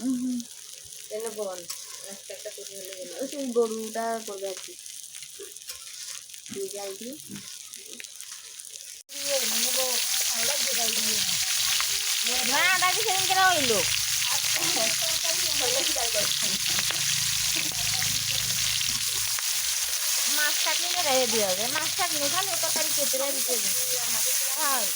কেন বল? রাস্তা একটা করে হলে গেল সেই গরুটা করবে আর কি দিয়ে দিয়ে। না দাদি সেদিন কেন হইল। মাছ থাকলে রেখে দিয়ে হবে। মাছ থাকলে খালি তরকারি কেটে রেখে দিতে হবে। হয়।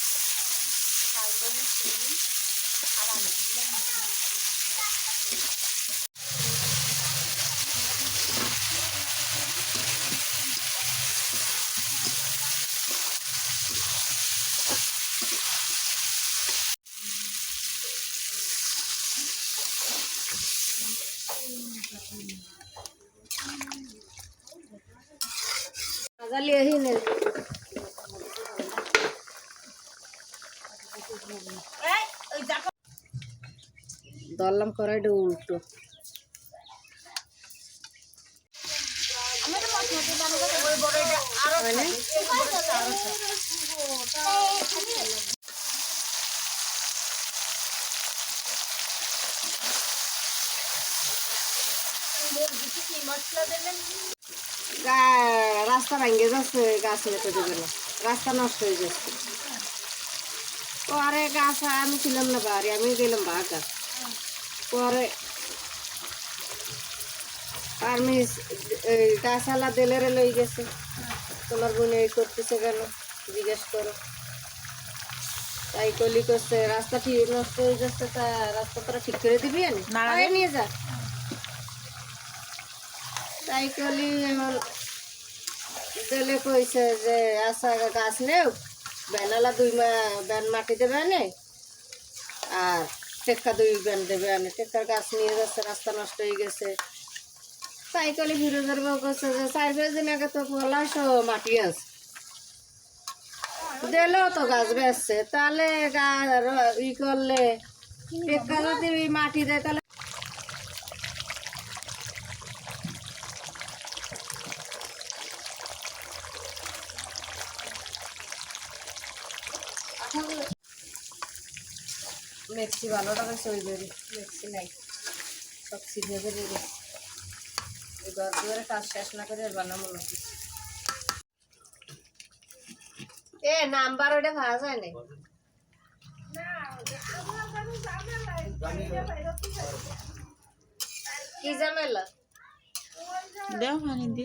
আগালি আহি নে দললাম কড়াইটা উল্টো হয় না? গা- রাস্তা ভেঙে যাচ্ছে গাছ লেপে দেবে না রাস্তা নষ্ট হয়ে যাচ্ছে। পরে গাছ আমি ছিলাম না বাড়ি আমি গেলাম বাগা। পরে আমি গাছালা দেলেরে লই গেছে। তোমার বোন এই করতেছে কেন? জিজ্ঞেস করো। তাই কলি করছে রাস্তা ঠিক নষ্ট হয়ে যাচ্ছে তা রাস্তা তোরা ঠিক করে দিবি না। নিয়ে যা। তাই কলি দিলে কইছে যে আসা গাছ নেও, বেনালা দুই মাটি দেবে আনে, আর টেক্কা দুই দেবে আনে। টেক্কার গাছ নিয়ে যাচ্ছে, রাস্তা নষ্ট হয়ে গেছে। তাই কলি ফিরোজের বউ করছে যে পাঁচ দিন আগে তো পলাশ মাটি আছে। দিলেও তো গাছ বেচছে। তাহলে ই করলে, টেক্কা যদি মাটি দেয় তাহলে মেক্সি ভালো টাকা চলবে মেক্সি নাই। সব বেরিয়ে গেছে এই ঘর দুয়ারে কাজ শেষ না করে আর। এ, নাম্বার ওটা ভাড়া যায় না কি ঝামেলা? দেও দি।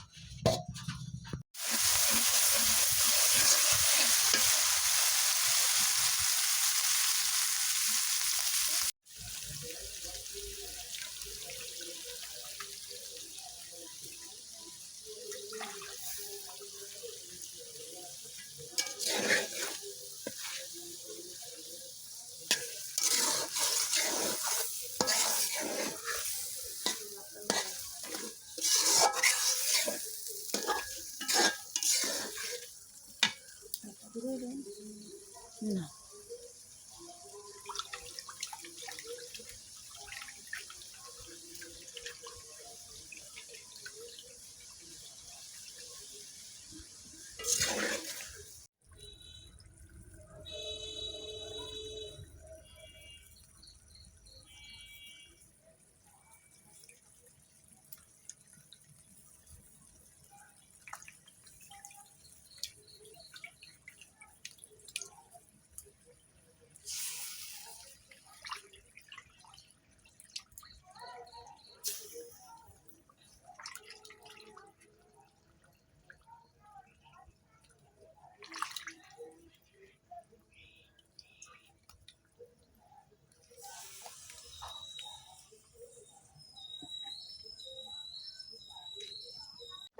그러던. 나.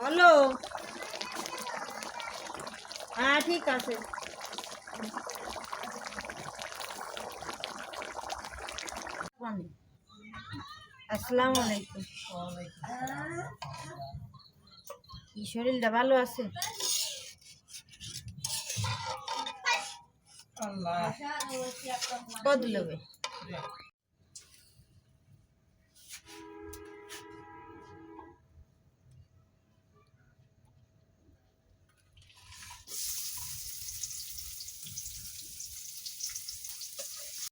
হ্যালো হ্যাঁ ঠিক আছে। আসসালামু আলাইকুম। কি শরীরটা ভালো আছে? কত লোবে